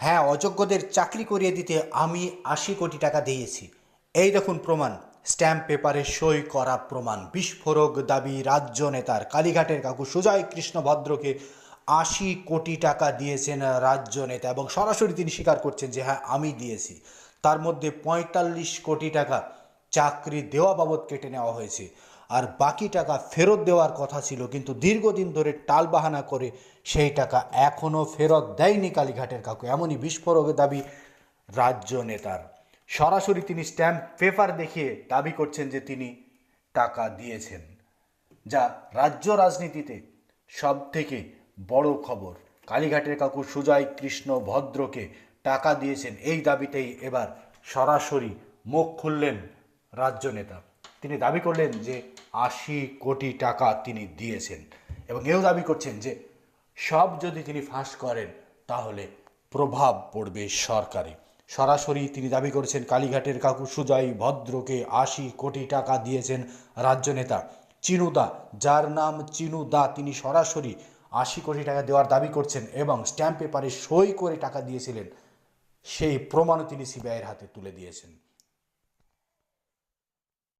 হ্যাঁ অযোগ্যদের চাকরি করিয়ে দিতে আমি আশি কোটি টাকা দিয়েছি। এই দেখুন প্রমাণ। স্ট্যাম্প পেপারে সই করা প্রমাণ। বিস্ফোরক দাবি রাজ্য নেতার। কালীঘাটের কাকু সুজয় কৃষ্ণ ভদ্রকে আশি কোটি টাকা দিয়েছেন রাজ্য নেতা এবং সরাসরি তিনি স্বীকার করছেন যে হ্যাঁ আমি দিয়েছি। তার মধ্যে পঁয়তাল্লিশ কোটি টাকা চাকরি দেওয়া বাবদ কেটে নেওয়া হয়েছে। আর বাকি টাকা ফেরত দেওয়ার কথা ছিল, কিন্তু দীর্ঘদিন ধরে টালবাহানা করে সেই টাকা এখনও ফেরত দেয়নি কালীঘাটের কাকু এমনই বিস্ফোরক দাবি রাজ্য নেতার। সরাসরি তিনি স্ট্যাম্প পেপার দেখিয়ে দাবি করছেন যে তিনি টাকা দিয়েছেন, যা রাজ্য রাজনীতিতে সব থেকে বড় খবর। কালীঘাটের কাকু সুজয় কৃষ্ণ ভদ্রকে টাকা দিয়েছেন, এই দাবিতেই এবার সরাসরি মুখ খুললেন রাজ্য নেতা। তিনি দাবি করলেন যে আশি কোটি টাকা তিনি দিয়েছেন এবং এও দাবি করছেন যে সব যদি তিনি ফাঁস করেন, তাহলে প্রভাব পড়বে সরকারে। সরাসরি তিনি দাবি করেছেন, কালীঘাটের কাকু সুজয় ভদ্রকে আশি কোটি টাকা দিয়েছেন রাজ্য নেতা চিনুদা, যার নাম চিনুদা। তিনি সরাসরি আশি কোটি টাকা দেওয়ার দাবি করছেন এবং স্ট্যাম্প পেপারে সই করে টাকা দিয়েছিলেন, সেই প্রমাণও তিনি সিবিআইয়ের হাতে তুলে দিয়েছেন।